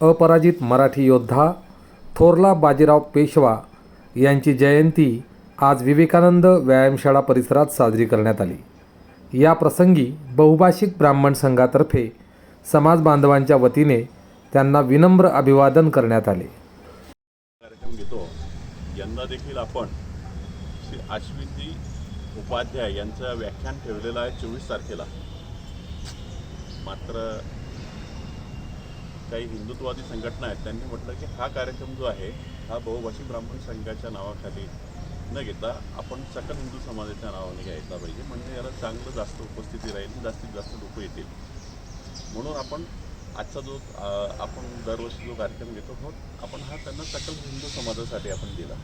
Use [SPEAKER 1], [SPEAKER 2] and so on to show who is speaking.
[SPEAKER 1] अपराजित मराठी योद्धा थोरला बाजीराव पेशवा यांची जयंती आज विवेकानंद व्यायामशाळा परिसरात साजरी करण्यात आली. या प्रसंगी बहुभाषिक ब्राह्मण संघातर्फे समाज बांधवांच्या वतीने त्यांना विनम्र अभिवादन करण्यात आले.
[SPEAKER 2] कार्यक्रम घेतो. यंदा देखील आपण श्री अश्विनजी उपाध्याय यांचं व्याख्यान ठेवलेलं आहे चोवीस तारखेला. मात्र काही हिंदुत्ववादी संघटना आहेत त्यांनी म्हटलं की हा कार्यक्रम जो आहे हा बहुभाषिक ब्राह्मण संघाच्या नावाखाली न घेता आपण सकल हिंदू समाजाच्या नावाने घ्यायला पाहिजे. म्हणजे याला चांगलं जास्त उपस्थिती राहील जास्तीत जास्त लोक येतील. म्हणून आपण आजचा जो आपण दरवर्षी जो कार्यक्रम घेतो तो आपण हा त्यांना सकल हिंदू समाजासाठी आपण दिला.